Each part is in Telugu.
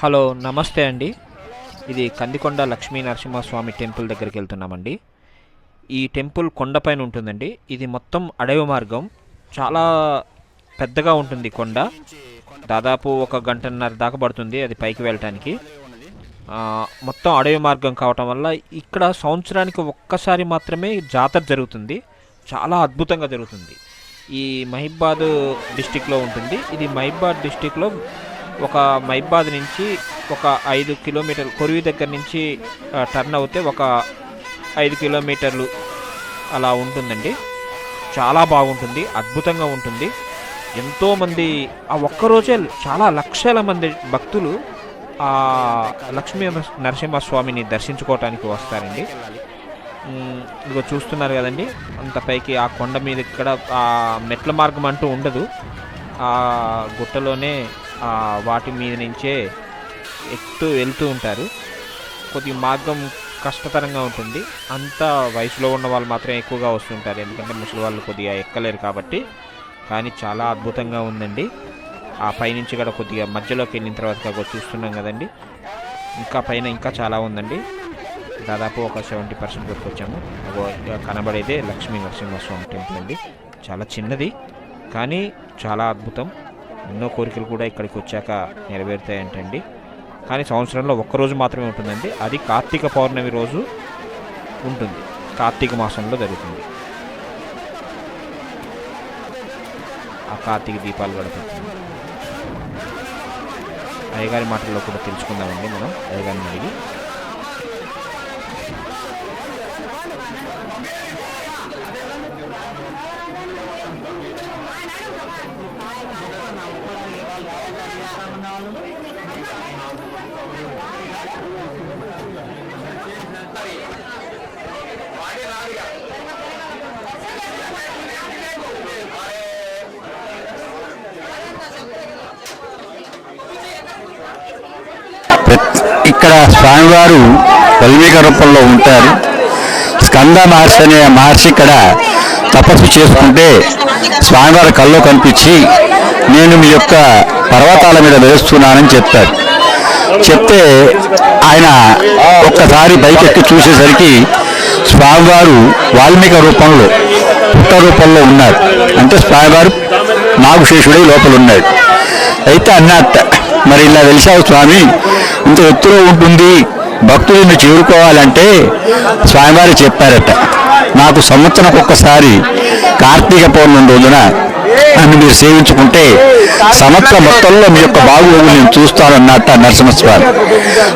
హలో నమస్తే అండి. ఇది కందికొండ లక్ష్మీ నరసింహస్వామి టెంపుల్ దగ్గరికి వెళ్తున్నామండి. ఈ టెంపుల్ కొండపైన ఉంటుందండి. ఇది మొత్తం అడవి మార్గం. చాలా పెద్దగా ఉంటుంది కొండ. దాదాపు ఒక గంటన్నర దాకా పడుతుంది అది పైకి వెళ్ళటానికి. మొత్తం అడవి మార్గం కావటం వల్ల ఇక్కడ సంవత్సరానికి ఒక్కసారి మాత్రమే జాతర జరుగుతుంది. చాలా అద్భుతంగా జరుగుతుంది. ఈ మహిబాద్ డిస్టిక్లో ఉంటుంది. ఇది మహిబాద్ డిస్టిక్లో ఒక మైబాద్ నుంచి ఒక ఐదు కిలోమీటర్లు కొరివి దగ్గర నుంచి టర్న్ అవుతే ఒక ఐదు కిలోమీటర్లు అలా ఉంటుందండి. చాలా బాగుంటుంది అద్భుతంగా ఉంటుంది. ఎంతోమంది ఆ ఒక్కరోజే చాలా లక్షల మంది భక్తులు ఆ లక్ష్మీ నరసింహస్వామిని దర్శించుకోవటానికి వస్తారండి. ఇదిగో చూస్తున్నారు కదండి అంత పైకి ఆ కొండ మీద ఇక్కడ ఆ మెట్ల మార్గం అంటూ ఉండదు. ఆ గుట్టలోనే వాటి మీద నుంచే ఎక్కుతూ వెళ్తూ ఉంటారు. కొద్ది మార్గం కష్టతరంగా ఉంటుంది. అంత వయసులో ఉన్న వాళ్ళు మాత్రం ఎక్కువగా వస్తుంటారు ఎందుకంటే ముసలి వాళ్ళు కొద్దిగా ఎక్కలేరు కాబట్టి. కానీ చాలా అద్భుతంగా ఉందండి. ఆ పైనుంచి కూడా కొద్దిగా మధ్యలోకి వెళ్ళిన తర్వాత చూస్తున్నాం కదండి. ఇంకా పైన ఇంకా చాలా ఉందండి. దాదాపు ఒక సెవెంటీ పర్సెంట్ వరకు వచ్చాము. కనబడేదే లక్ష్మీ నరసింహస్వామి టెంపుల్ అండి. చాలా చిన్నది కానీ చాలా అద్భుతం. ఎన్నో కోరికలు కూడా ఇక్కడికి వచ్చాక నెరవేరుతాయంటండి. కానీ సంవత్సరంలో ఒక్కరోజు మాత్రమే ఉంటుందండి. అది కార్తీక పౌర్ణమి రోజు ఉంటుంది. కార్తీక మాసంలో జరుగుతుంది. ఆ కార్తీక దీపాలు గడుపుతుంది అయ్యగారి మాటల్లో కూడా తెలుసుకుందామండి మనం. అయ్యగారిని అడిగి ఇక్కడ స్వామివారు వల్మీక రూపంలో ఉంటారు. స్కంద మహర్షి అనే మహర్షి ఇక్కడ తపస్సు చేసుకుంటే స్వామివారి కల్లో కనిపించి నేను మీ యొక్క పర్వతాల మీద వేస్తున్నానని చెప్పాడు. చెప్తే ఆయన ఒక్కసారి బైకెక్కి చూసేసరికి స్వామివారు వాల్మీక రూపంలో పుట్ట రూపంలో ఉన్నారు. అంటే స్వామివారు నాగశేషుడై లోపల ఉన్నాడు. అయితే అన్నట్ట మరి ఇలా వెలిసావు స్వామి ఇంత ఎత్తులో ఉంటుంది భక్తులు చేరుకోవాలంటే స్వామివారు చెప్పారట. నాకు సంవత్సరం ఒక్కసారి కార్తీక పౌర్ణమి రోజున నన్ను మీరు సేవించుకుంటే సంవత్సరం మొత్తంలో మీ యొక్క బాగోగులు నేను చూస్తానన్నట్ట నరసింహస్వామి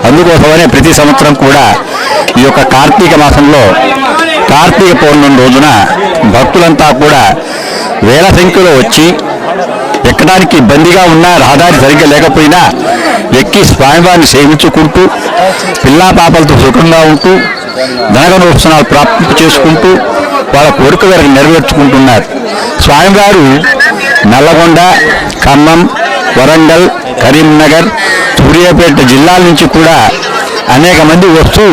అందుకోసమనే ప్రతి సంవత్సరం కూడా ఈ యొక్క కార్తీక మాసంలో కార్తీక పౌర్ణమి రోజున భక్తులంతా కూడా వేల సంఖ్యలో వచ్చి ఎక్కడానికి ఇబ్బందిగా ఉన్నా రహదారి సరిగ్గా లేకపోయినా ఎక్కి స్వామివారిని సేవించుకుంటూ పిల్లా పాపలతో సుఖంగా ఉంటూ ధనగనోత్సవాలు ప్రాప్తి చేసుకుంటూ వాళ్ళ కోరిక నెరవేర్చుకుంటున్నారు. స్వామివారు నల్లగొండ ఖమ్మం వరంగల్ కరీంనగర్ సూర్యాపేట జిల్లాల నుంచి కూడా అనేక మంది వస్తూ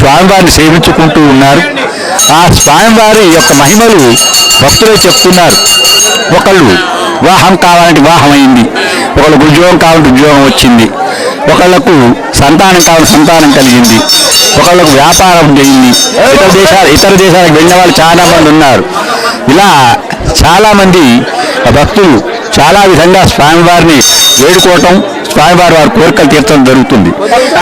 స్వామివారిని సేవించుకుంటూ ఉన్నారు. ఆ స్వామివారి యొక్క మహిమలు భక్తులే చెప్తున్నారు. ఒకళ్ళు వివాహం కావాలంటే వివాహం అయింది. ఒకళ్ళకు ఉద్యోగం కావాలంటే ఉద్యోగం వచ్చింది. ఒకళ్ళకు సంతానం కావాలి సంతానం కలిగింది. ఒకళ్ళకు వ్యాపారం జరిగింది. ఇతర దేశాలు ఇతర దేశాలకు వెళ్ళిన వాళ్ళు చాలా మంది ఉన్నారు. ఇలా చాలామంది భక్తులు చాలా విధంగా స్వామివారిని వేడుకోవటం స్వామివారి వారి కోరికలు తీర్చడం జరుగుతుంది.